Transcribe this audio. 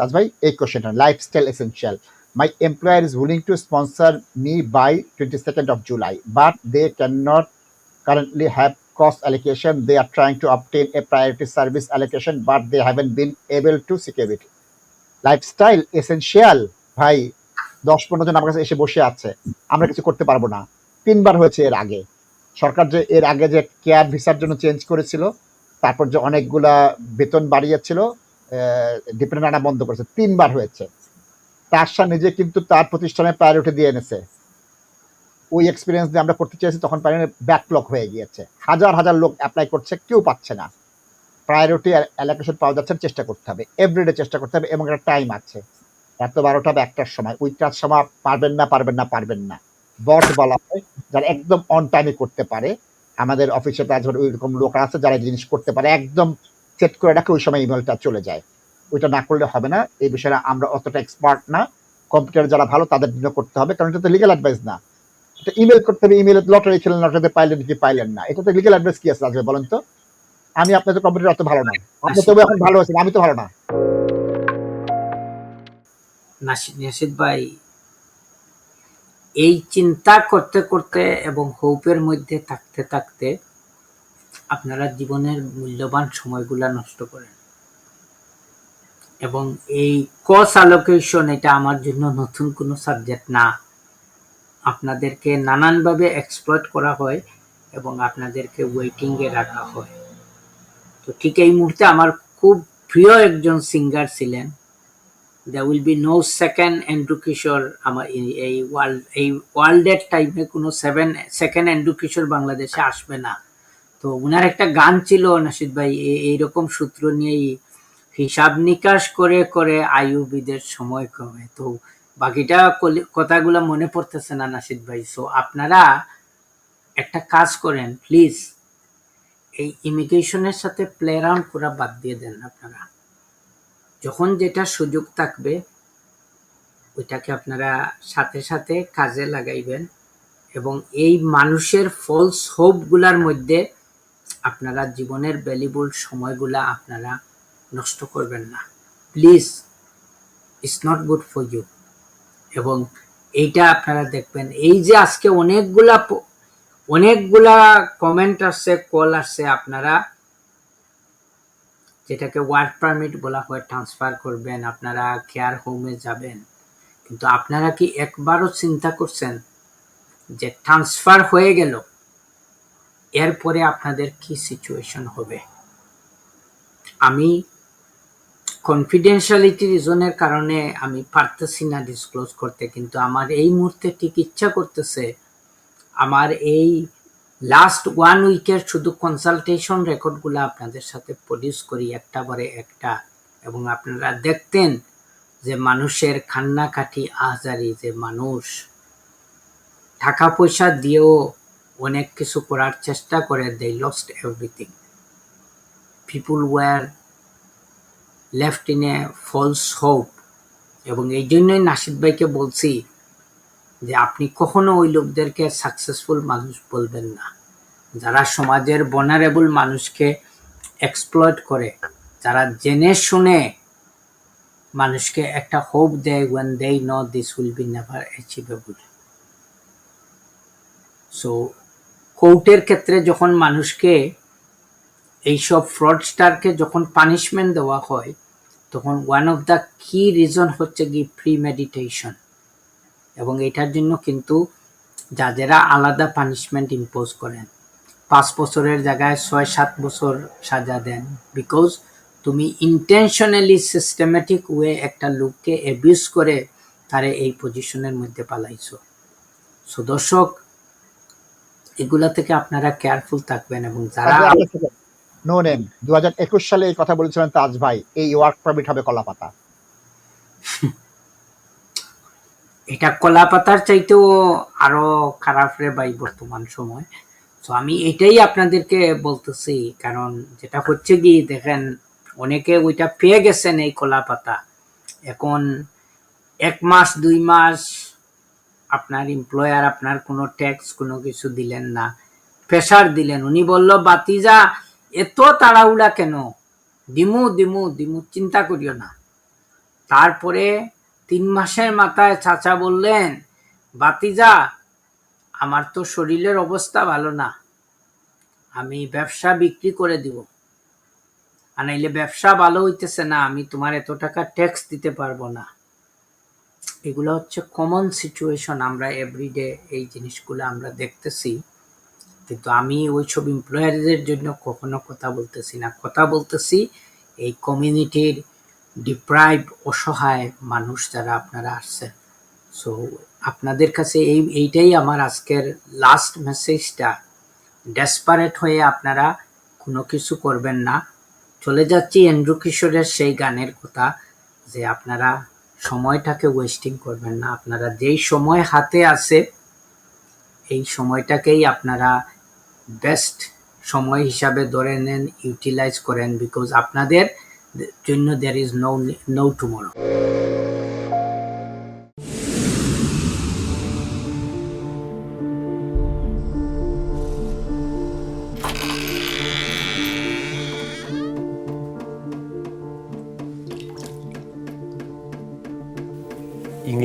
তাজ ভাই এই কোশ্চেনটা lifestyle essential my employer is willing to sponsor me by twenty second of July but they can not currently have cost allocation. They are trying to obtain a priority service allocation, but they haven't been able to secure it. Lifestyle essential ভাই দশ পনেরো জন আমার কাছে এসে বসে আছে আমরা কিছু করতে পারব না তিনবার হয়েছে এর আগে সরকার যে এর আগে যে কেয়ার ভিসার জন্য চেঞ্জ করেছিল তারপর যে অনেকগুলা বেতন বাড়িয়েছিল ডিপেন্ডেন্ট আনা বন্ধ করেছে, তিনবার হয়েছে। তার সাথে নিজে কিন্তু তার প্রতিষ্ঠানে প্রায়োরিটি দিয়ে এনেছে। ওই এক্সপিরিয়েন্স দিয়ে আমরা করতে চেয়েছি, তখন প্রায় ব্যাকলগ হয়ে গিয়েছে। হাজার হাজার লোক অ্যাপ্লাই করছে, কেউ পাচ্ছে না। প্রায়োরিটি অ্যালোকেশন পাওয়া যাচ্ছে চেষ্টা করতে হবে। এভরিডে চেষ্টা করতে হবে এবং একটা টাইম আছে। রাত বারোটা বা একটার সময়। ওইটার সময় পারবেন না পারবেন না পারবেন না। বট বলা হয়, যারা একদম অন টাইমে করতে পারে, আমাদের অফিসে কাজ ওই রকম লোক আছে, যারা জিনিস করতে পারে, একদম সেট করে রাখে ওই সময় ইমেলটা চলে যায়। ওইটা না করলে হবে না। এই বিষয়ে আমরা অতটা এক্সপার্ট না। কম্পিউটার যারা ভালো তাদের জন্য করতে হবে কারণ এটা তো লিগাল অ্যাডভাইস না। এটা ইমেল করতে হবে ইমেলে লটারি খেলেন লটারিতে পাইলেন কি পাইলেন না। এটা তো লিগাল অ্যাডভাইস কি আছে আসবে বলেন তো? আমি আপনাদের কম্পিউটার অত ভালো না। আপনি তবু এখন ভালো আছেন আমি তো ভালো না। নাসিদ নাসিদ ভাই এই চিন্তা করতে করতে এবং হোপের মধ্যে থাকতে থাকতে আপনারা জীবনের মূল্যবান সময়গুলা নষ্ট করেন। এবং এই কস অ্যালোকেশন এটা আমার জন্য নতুন কোনো সাবজেক্ট না। আপনাদেরকে নানানভাবে এক্সপ্লয়েট করা হয় এবং আপনাদেরকে ওয়েটিংয়ে রাখা হয়। তো ঠিক এই মুহূর্তে আমার খুব প্রিয় একজন সিঙ্গার ছিলেন। The will be no second Andrew Kishore আমার এই- এই ওয়ার্ল্ড এই ওয়ার্ল্ডের টাইমে কোনো সেভেন সেকেন্ড এন্ড্রু কিশোর বাংলাদেশে আসবে না। তো ওনার একটা গান ছিল, নাসিদ ভাই এইরকম সূত্র নিয়েই হিসাব নিকাশ করে করে আয়ুবিদের সময় কমে। তো বাকিটা কথাগুলো মনে পড়তেছে না নাসিদ ভাই। সো আপনারা একটা কাজ করেন প্লিজ এই ইমিগ্রেশনের সাথে প্লে রাউন্ড করা বাদ দিয়ে দেন আপনারা। যখন যেটা সুযোগ থাকবে, ওইটাকে আপনারা সাথে সাথে কাজে লাগাইবেন এবং এই মানুষের ফলস হোপগুলার মধ্যে আপনারা জীবনের ভ্যালিবল সময়গুলা আপনারা নষ্ট করবেন না। Please it's not good for you এবং এইটা আপনারা দেখবেন, এই যে আজকে অনেকগুলা অনেকগুলা কমেন্ট আসছে কল আসছে, আপনারা যেটাকে ওয়ার্ক পারমিট বলা হয় ট্রান্সফার করবেন, আপনারা কেয়ার হোমে যাবেন। কিন্তু আপনারা কি একবারও চিন্তা করছেন যে ট্রান্সফার হয়ে গেল? এরপরে আপনাদের কি সিচুয়েশন হবে? আমি কনফিডেন্সিয়ালিটি রিজনের কারণে আমি পারতেছি না ডিসক্লোজ করতে, কিন্তু আমার এই মুহূর্তে ঠিক ইচ্ছা করতেছে, আমার এই লাস্ট ওয়ান উইকের শুধু কনসালটেশন রেকর্ডগুলো আপনাদের সাথে প্রডিউস করি, একটা পরে একটা। এবং আপনারা দেখতেন যে মানুষের কান্নাকাটি, আহাজারি, যে মানুষ টাকা পয়সা দিয়েও অনেক কিছু করার চেষ্টা করে they lost everything people were left in a false hope এবং এই জন্যই নাসিদ ভাইকে বলছি যে আপনি কখনো ওই লোকদেরকে সাকসেসফুল মানুষ বলবেন না। যারা সমাজের বনারেবল মানুষকে এক্সপ্লয়েট করে, যারা জেনে শুনে মানুষকে একটা হোপ দেয় when they know this will be never achievable so কোর্টের ক্ষেত্রে যখন মানুষকে এইসব ফ্রডস্টারকে যখন পানিশমেন্ট দেওয়া হয়, তখন one of the key reason হচ্ছে কি প্রি মেডিটেশন এবং এটার জন্য কিন্তু যাদেরা আলাদা পানিশমেন্ট ইম্পোজ করেন, পাঁচ বছরের জায়গায় ছয় সাত বছর সাজা দেন। বিকজ তুমি ইন্টেনশনালি সিস্টেমেটিক ওয়ে একটা লোককে অ্যাবিউজ করে তারে এই পজিশনের মধ্যে পালাইছো। সো দর্শক এগুলা থেকে আপনারা কেয়ারফুল থাকবেন এবং যারা নো নেম দু হাজার একুশ সালে এই কথা বলেছিলেন তাজ ভাই এই ওয়ার্ক পারমিট হবে কলাপাতা। এটা কলা পাতার চাইতেও আরও খারাপ রে ভাই বর্তমান সময়। তো আমি এটাই আপনাদেরকে বলতেছি কারণ যেটা হচ্ছে কি দেখেন অনেকে ওইটা পেয়ে গেছেন এই কলাপাতা। এখন এক মাস দুই মাস আপনার এমপ্লয়ার আপনার কোনো ট্যাক্স কোনো কিছু দিলেন না। প্রেশার দিলেন। উনি বলল, বাতিজা, এত তাড়াহুড়া কেন? দিমু দিমু দিমু চিন্তা করিও না। তারপরে তিন মাসের মাথায় চাচা বললেন, বাতিজা, আমার তো শরীরের অবস্থা ভালো না। আমি ব্যবসা বিক্রি করে দিব। আর ব্যবসা ভালো হইতেছে না। আমি তোমার এত টাকা ট্যাক্স দিতে পারব না। এগুলো হচ্ছে কমন সিচুয়েশন আমরা এভরিডে এই জিনিসগুলো আমরা দেখতেছি। কিন্তু আমি ওই ওইসব এমপ্লয়ারদের জন্য কখনো কথা বলতেছি না। কথা বলতেছি এই কমিউনিটির ডিপ্রাইভ অসহায় মানুষ যারা আপনারা আসছেন। সো আপনাদের কাছে এই, এইটাই আমার আজকের লাস্ট মেসেজটা ডেসপারেট হয়ে আপনারা কোনো কিছু করবেন না। চলে যাচ্ছি এন্ড্রু কিশোরের সেই গানের কথা যে আপনারা সময়টাকে ওয়েস্টিং করবেন না। আপনারা যেই সময় হাতে আছে, এই সময়টাকেই আপনারা বেস্ট সময় হিসাবে ধরে নেন ইউটিলাইজ করেন বিকজ আপনাদের জন্য there is no no tomorrow